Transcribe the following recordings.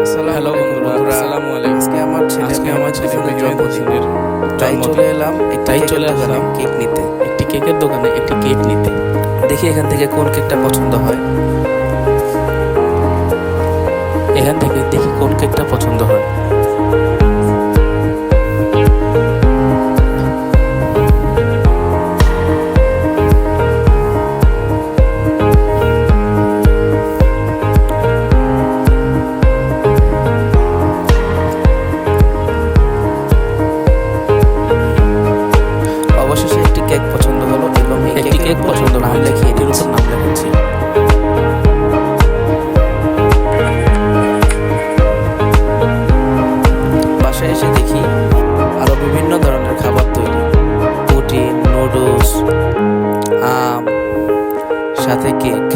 Hello বন্ধুরা। আসসালামু আলাইকুম। আজকে আমার ছেলে আজকে আমার ছেলে জন্মদিনের তাই চলে এলাম তাই চলে। আসলাম কেক নিতে। একটি কেকের দোকানে একটি কেক নিতে। দেখি এখান থেকে কোন কেকটা পছন্দ হয়। এখান থেকে দেখি কোন কেকটা পছন্দ হয়। নাম লিখিয়ে এটির উপর নাম লেখাচ্ছি বাসায় এসে দেখি আরও বিভিন্ন ধরনের খাবার তৈরি। পুটিন নুডলস, আম, সাথে কেক।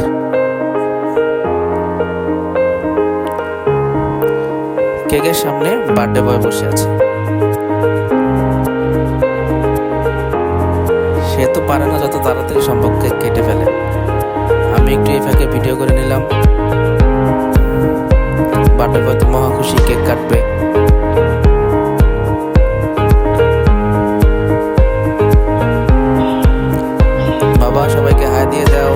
কেকের সামনে বার্থডে বয় বসে আছে। তো পারে না যত তাড়াতাড়ি সম্ভব কেটে ফেলে। আমি একটু এই ফাঁকে ভিডিও করে নিলাম। বার্থডে বয় তো মহা খুশি কেক কাটবে। বাবা, সবাইকে হাই দিয়ে দাও।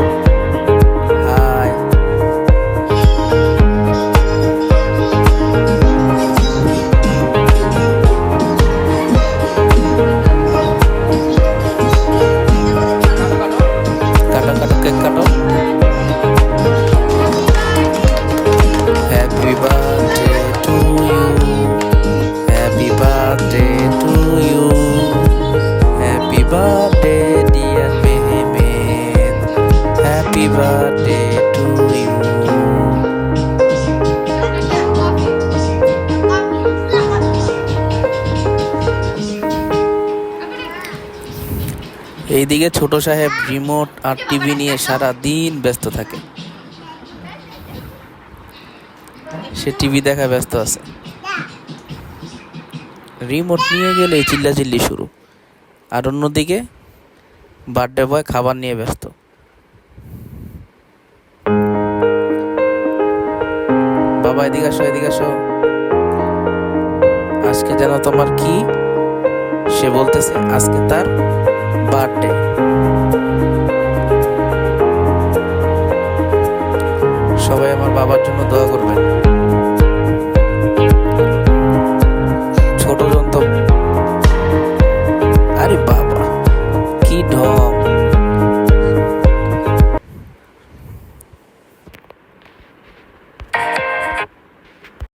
এইদিকে ছোট সাহেব রিমোট আর টিভি নিয়ে সারা দিন ব্যস্ত থাকে। সে টিভি দেখা ব্যস্ত আছে। রিমোট নিয়ে গেলে চিল্লাচিল্লি শুরু। আর অন্যদিকে বার্থডে বয় খাবার নিয়ে ব্যস্ত। বাবা, এদিকে আসো এদিকে আসো। আজকে যেন তোমার কি? সে বলতেছে, আজকে তার বার্থডে সবাই আমার বাবার জন্য দোয়া করবেন।